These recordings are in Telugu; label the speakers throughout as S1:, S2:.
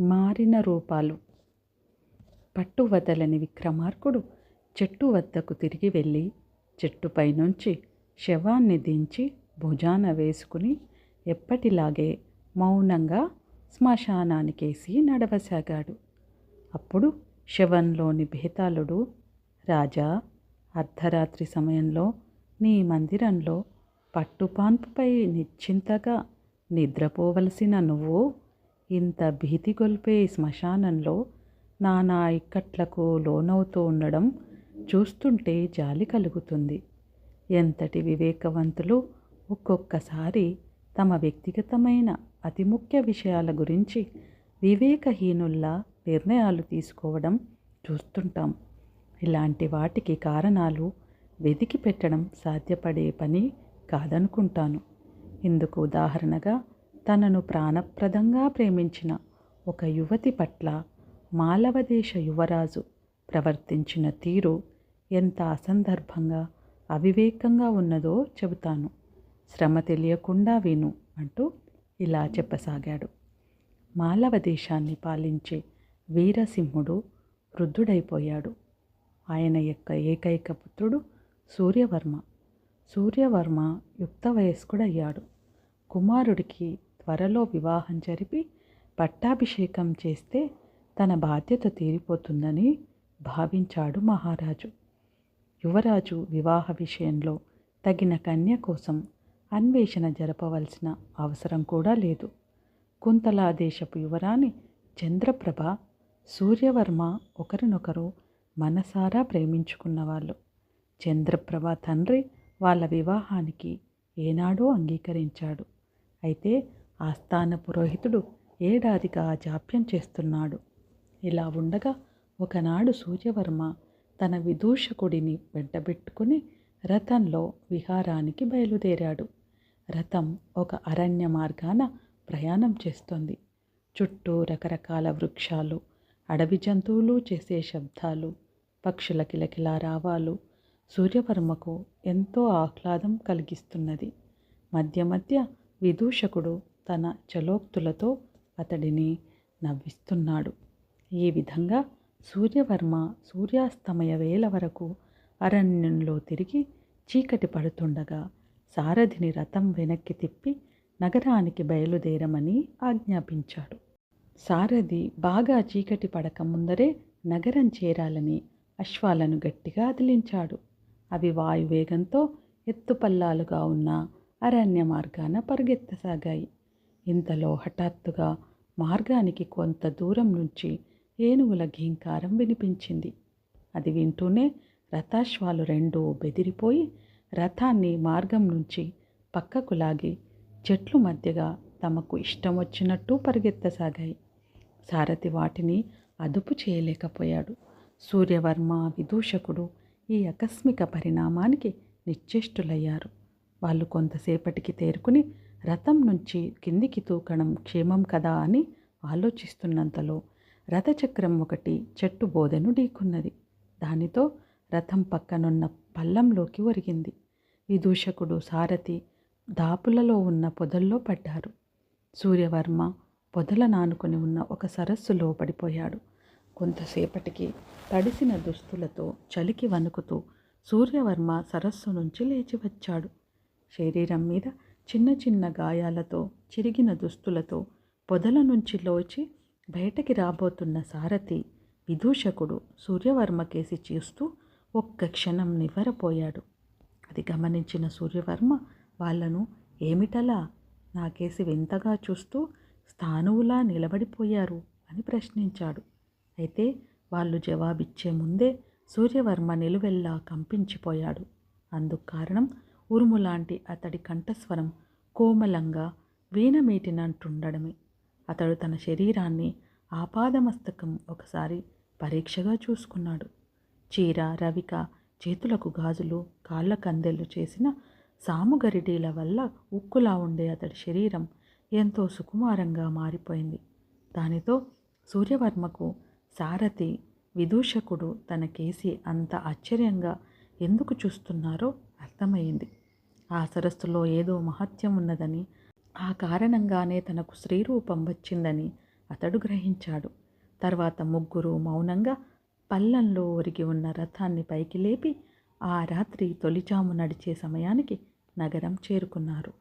S1: మారిన రూపాలు. పట్టు వదలని విక్రమార్కుడు చెట్టు వద్దకు తిరిగి వెళ్ళి చెట్టుపై నుంచి శవాన్ని దించి భుజాన వేసుకుని ఎప్పటిలాగే మౌనంగా శ్మశానానికేసి నడవసాగాడు. అప్పుడు శవంలోని బేతాళుడు రాజా అర్ధరాత్రి సమయంలో నీ మందిరంలో పట్టుపాన్పుపై నిశ్చింతగా నిద్రపోవలసిన నువ్వు ఇంత భీతి గొల్పే శ్మశానంలో నానా ఇక్కట్లకు లోనవుతూ ఉండడం చూస్తుంటే జాలి కలుగుతుంది. ఎంతటి వివేకవంతులు ఒక్కొక్కసారి తమ వ్యక్తిగతమైన అతి ముఖ్య విషయాల గురించి వివేకహీనుల్లా నిర్ణయాలు తీసుకోవడం చూస్తుంటాం. ఇలాంటి వాటికి కారణాలు వెతికి పెట్టడం సాధ్యపడే పని కాదనుకుంటాను. ఇందుకు ఉదాహరణగా తనను ప్రాణప్రదంగా ప్రేమించిన ఒక యువతి పట్ల మాలవదేశ యువరాజు ప్రవర్తించిన తీరు ఎంత అసందర్భంగా అవివేకంగా ఉన్నదో చెబుతాను. శ్రమ తెలియకుండా విను అంటూ ఇలా చెప్పసాగాడు. మాలవ దేశాన్ని పాలించే వీరసింహుడు వృద్ధుడైపోయాడు. ఆయన యొక్క ఏకైక పుత్రుడు సూర్యవర్మ. సూర్యవర్మ యుక్త వయస్కుడయ్యాడు. కుమారుడికి త్వరలో వివాహం జరిపి పట్టాభిషేకం చేస్తే తన బాధ్యత తీరిపోతుందని భావించాడు మహారాజు. యువరాజు వివాహ విషయంలో తగిన కన్య కోసం అన్వేషణ జరపవలసిన అవసరం కూడా లేదు. కుంతలాదేశపు యువరాణి చంద్రప్రభ సూర్యవర్మ ఒకరినొకరు మనసారా ప్రేమించుకున్నవాళ్ళు. చంద్రప్రభ తండ్రి వాళ్ళ వివాహానికి ఏనాడో అంగీకరించాడు. అయితే ఆస్థాన పురోహితుడు ఏడాదిగా జాప్యం చేస్తున్నాడు. ఇలా ఉండగా ఒకనాడు సూర్యవర్మ తన విదూషకుడిని వెంటబెట్టుకుని రథంలో విహారానికి బయలుదేరాడు. రథం ఒక అరణ్య మార్గాన ప్రయాణం చేస్తోంది. చుట్టూ రకరకాల వృక్షాలు అడవి జంతువులు చేసే శబ్దాలు పక్షుల కిలకిలా రావాలు సూర్యవర్మకు ఎంతో ఆహ్లాదం కలిగిస్తున్నది. మధ్య మధ్య విదూషకుడు తన చలోక్తులతో అతడిని నవ్విస్తున్నాడు. ఈ విధంగా సూర్యవర్మ సూర్యాస్తమయ వేల వరకు అరణ్యంలో తిరిగి చీకటి పడుతుండగా సారథిని రథం వెనక్కి తిప్పి నగరానికి బయలుదేరమని ఆజ్ఞాపించాడు. సారథి బాగా చీకటి పడక ముందరే నగరం చేరాలని అశ్వాలను గట్టిగా అదిలించాడు. అవి వాయువేగంతో ఎత్తుపల్లాలుగా ఉన్న అరణ్య మార్గాన పరిగెత్తసాగాయి. ఇంతలో హఠాత్తుగా మార్గానికి కొంత దూరం నుంచి ఏనుగుల ఘీంకారం వినిపించింది. అది వింటూనే రథాశ్వాలు రెండు బెదిరిపోయి రథాన్ని మార్గం నుంచి పక్కకు లాగి చెట్లు మధ్యగా తమకు ఇష్టం వచ్చినట్టు పరిగెత్తసాగాయి. సారథి వాటిని అదుపు చేయలేకపోయాడు. సూర్యవర్మ విదూషకుడు ఈ ఆకస్మిక పరిణామానికి నిశ్చేష్టులయ్యారు. వాళ్ళు కొంతసేపటికి తేరుకుని రథం నుంచి కిందికి తూకడం క్షేమం కదా అని ఆలోచిస్తున్నంతలో రథచక్రం ఒకటి చెట్టు బోధను ఢీకున్నది. దానితో రథం పక్కనున్న పల్లంలోకి ఒరిగింది. విదూషకుడు సారథి దాపులలో ఉన్న పొదల్లో పడ్డారు. సూర్యవర్మ పొదల నానుకొని ఉన్న ఒక సరస్సులో పడిపోయాడు కొంతసేపటికి తడిసిన దుస్తులతో చలికి వణుకుతూ సూర్యవర్మ సరస్సు నుంచి లేచి వచ్చాడు. శరీరం మీద చిన్న చిన్న గాయాలతో చిరిగిన దుస్తులతో పొదల నుంచి లోచి బయటకి రాబోతున్న సారథి విదూషకుడు సూర్యవర్మ కేసి చూస్తూ ఒక్క క్షణం నివ్వరపోయాడు. అది గమనించిన సూర్యవర్మ వాళ్ళను ఏమిటలా? నాకేసి వింతగా చూస్తూ స్థానువులా నిలబడిపోయారు? అని ప్రశ్నించాడు. అయితే వాళ్ళు జవాబిచ్చే ముందే సూర్యవర్మ నిలువెల్లా కంపించిపోయాడు. అందుకు కారణం ఉరుములాంటి అతడి కంఠస్వరం కోమలంగా వీణమీటినంటుండడమే. అతడు తన శరీరాన్ని ఆపాదమస్తకం ఒకసారి పరీక్షగా చూసుకున్నాడు. చీర రవిక చేతులకు గాజులు కాళ్ళ కందెలు చేసిన సాముగరిడీల వల్ల ఉక్కులా ఉండే అతడి శరీరం ఎంతో సుకుమారంగా మారిపోయింది. దానితో సూర్యవర్మకు సారథి విదూషకుడు తన కేసి అంత ఆశ్చర్యంగా ఎందుకు చూస్తున్నారో అర్థమైంది ఆ సరస్సులో ఏదో మహత్యం ఉన్నదని ఆ కారణంగానే తనకు స్త్రీరూపం వచ్చిందని అతడు గ్రహించాడు. తర్వాత ముగ్గురు మౌనంగా పల్లంలో ఒరిగి ఉన్న రథాన్ని పైకి లేపి ఆ రాత్రి తొలిచాము నడిచే సమయానికి నగరం చేరుకున్నారు.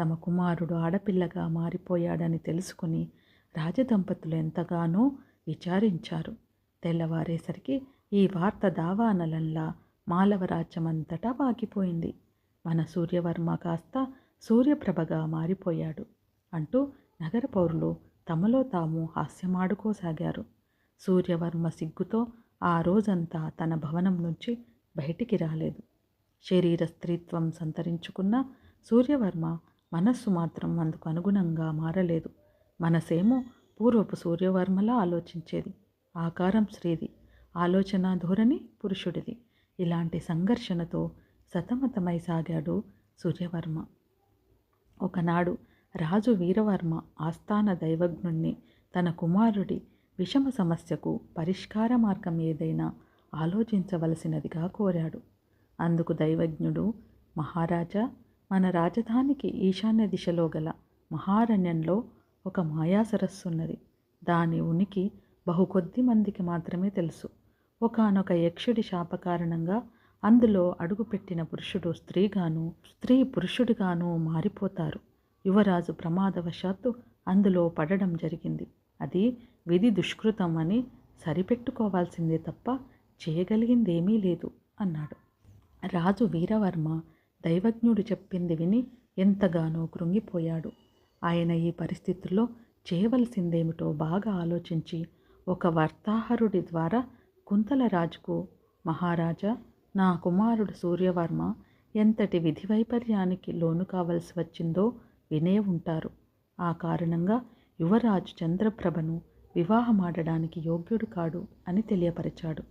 S1: తమ కుమారుడు ఆడపిల్లగా మారిపోయాడని తెలుసుకుని రాజదంపతులు ఎంతగానో విచారించారు. తెల్లవారేసరికి ఈ వార్త దావానలంలా మాలవరాజ్యమంతటా వాగిపోయింది. మన సూర్యవర్మ కాస్త సూర్యప్రభగా మారిపోయాడు అంటూ నగర పౌరులు తమలో తాము హాస్యమాడుకోసాగారు. సూర్యవర్మ సిగ్గుతో ఆ రోజంతా తన భవనం నుంచి బయటికి రాలేదు. శరీర స్త్రీత్వం సంతరించుకున్న సూర్యవర్మ మనస్సు మాత్రం అందుకు అనుగుణంగా మారలేదు. మనసేమో పూర్వపు సూర్యవర్మలా ఆలోచించేది. ఆకారం స్త్రీది. ఆలోచన ధోరణి పురుషుడిది. ఇలాంటి సంఘర్షణతో సతమతమై సాగాడు సూర్యవర్మ. ఒకనాడు రాజు వీరవర్మ ఆస్థాన దైవజ్ఞుణ్ణి తన కుమారుడి విషమ సమస్యకు పరిష్కార మార్గం ఏదైనా ఆలోచించవలసినదిగా కోరాడు. అందుకు దైవజ్ఞుడు మహారాజా మన రాజధానికి ఈశాన్య దిశలో గల మహారణ్యంలో ఒక మాయా సరస్సున్నది. దాని ఉనికి బహు కొద్ది మందికి మాత్రమే తెలుసు. ఒకానొక యక్షుడి శాప కారణంగా అందులో అడుగుపెట్టిన పురుషుడు స్త్రీగాను స్త్రీ పురుషుడిగాను మారిపోతారు. యువరాజు ప్రమాదవశాత్తు అందులో పడడం జరిగింది. అది విధి దుష్కృతం అని సరిపెట్టుకోవాల్సిందే తప్ప చేయగలిగిందేమీ లేదు అన్నాడు. రాజు వీరవర్మ దైవజ్ఞుడు చెప్పింది విని ఎంతగానో కృంగిపోయాడు. ఆయన ఈ పరిస్థితుల్లో చేయవలసిందేమిటో బాగా ఆలోచించి ఒక వర్తాహరుడి ద్వారా కుంతల రాజుకు మహారాజా నా కుమారుడు సూర్యవర్మ ఎంతటి విధి వైపర్యానికి లోను కావలసి వచ్చిందో వినే ఉంటారు. ఆ కారణంగా యువరాజు చంద్రప్రభను వివాహమాడడానికి యోగ్యుడు కాడు అని తెలియపరిచాడు.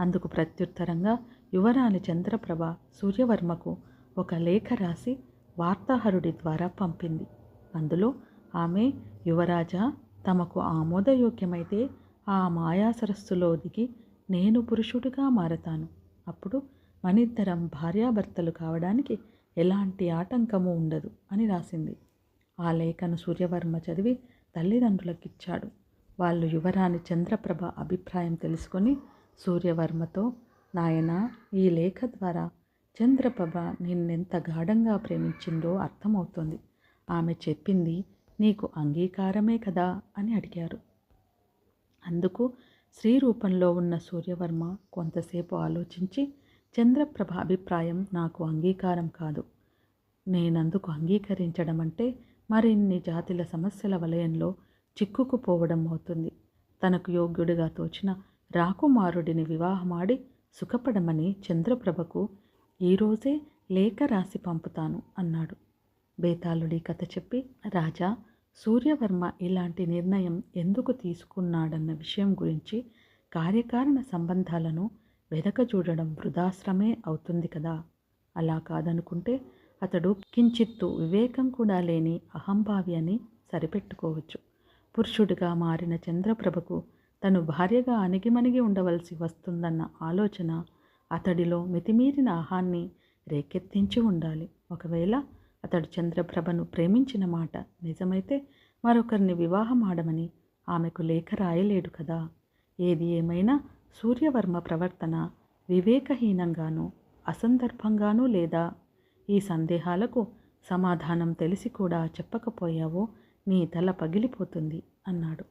S1: అందుకు ప్రత్యుత్తరంగా యువరాణి చంద్రప్రభ సూర్యవర్మకు ఒక లేఖ రాసి వార్తాహరుడి ద్వారా పంపింది. అందులో ఆమె యువరాజా తమకు ఆమోదయోగ్యమైతే ఆ మాయా సరస్సులో దిగి నేను పురుషుడిగా మారతాను. అప్పుడు మనిద్దరం భార్యాభర్తలు కావడానికి ఎలాంటి ఆటంకము ఉండదు అని రాసింది. ఆ లేఖను సూర్యవర్మ చదివి తల్లిదండ్రులకిచ్చాడు. వాళ్ళు యువరాణి చంద్రప్రభ అభిప్రాయం తెలుసుకొని సూర్యవర్మతో నాయన ఈ లేఖ ద్వారా చంద్రప్రభ నిన్నెంత గాఢంగా ప్రేమించిందో అర్థమవుతుంది. ఆమె చెప్పింది నీకు అంగీకారమే కదా? అని అడిగారు. అందుకు స్త్రీ రూపంలో ఉన్న సూర్యవర్మ కొంతసేపు ఆలోచించి చంద్రప్రభ అభిప్రాయం నాకు అంగీకారం కాదు. నేనందుకు అంగీకరించడం అంటే మరిన్ని జాతుల సమస్యల వలయంలో చిక్కుకుపోవడం అవుతుంది. తనకు యోగ్యుడిగా తోచిన రాకుమారుడిని వివాహమాడి సుఖపడమని చంద్రప్రభకు ఈరోజే లేఖ రాసి పంపుతాను అన్నాడు. బేతాళుడి కథ చెప్పి రాజా సూర్యవర్మ ఇలాంటి నిర్ణయం ఎందుకు తీసుకున్నాడన్న విషయం గురించి కార్యకారణ సంబంధాలను వెదకచూడడం వృధాశ్రమే అవుతుంది కదా. అలా కాదనుకుంటే అతడు కించిత్తు వివేకం కూడా లేని అహంభావి అని సరిపెట్టుకోవచ్చు. పురుషుడిగా మారిన చంద్రప్రభకు తను భార్యగా అణిగిమణిగి ఉండవలసి వస్తుందన్న ఆలోచన అతడిలో మితిమీరిన ఆహాన్ని రేకెత్తించి ఉండాలి. ఒకవేళ అతడు చంద్రప్రభను ప్రేమించిన మాట నిజమైతే మరొకరిని వివాహం ఆడమని ఆమెకు లేఖ రాయలేడు కదా. ఏది ఏమైనా సూర్యవర్మ ప్రవర్తన వివేకహీనంగానూ అసందర్భంగానూ లేదా? ఈ సందేహాలకు సమాధానం తెలిసి కూడా చెప్పకపోయావో నీ తల పగిలిపోతుంది అన్నాడు.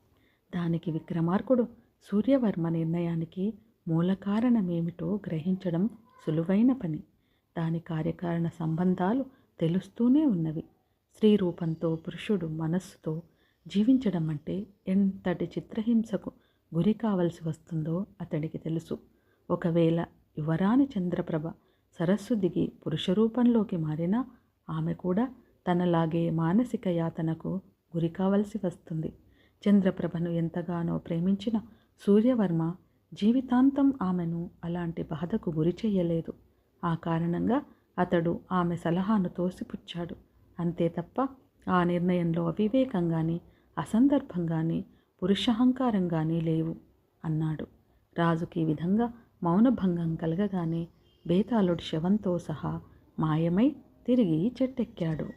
S1: దానికి విక్రమార్కుడు సూర్యవర్మ నిర్ణయానికి మూల కారణమేమిటో గ్రహించడం సులువైన పని. దాని కార్యకారణ సంబంధాలు తెలుస్తూనే ఉన్నవి. స్త్రీ రూపంతో పురుషుడు మనస్సుతో జీవించడం అంటే ఎంతటి చిత్రహింసకు గురి కావలసి వస్తుందో అతడికి తెలుసు. ఒకవేళ యువరాణి చంద్రప్రభ సరస్సు దిగి పురుష రూపంలోకి మారినా ఆమె కూడా తనలాగే మానసిక యాతనకు గురి కావలసి వస్తుంది. చంద్రప్రభను ఎంతగానో ప్రేమించిన సూర్యవర్మ జీవితాంతం ఆమెను అలాంటి బాధకు గురి చేయలేదు. ఆ కారణంగా అతడు ఆమె సలహాను తోసిపుచ్చాడు. అంతే తప్ప ఆ నిర్ణయంలో అవివేకంగాని అసందర్భంగాని పురుషహంకారంగాని పురుషహంకారం కానీ లేవు అన్నాడు. రాజుకి ఈ విధంగా మౌనభంగం కలగగానే బేతాళుడి శవంతో సహా మాయమై తిరిగి చెట్టెక్కాడు.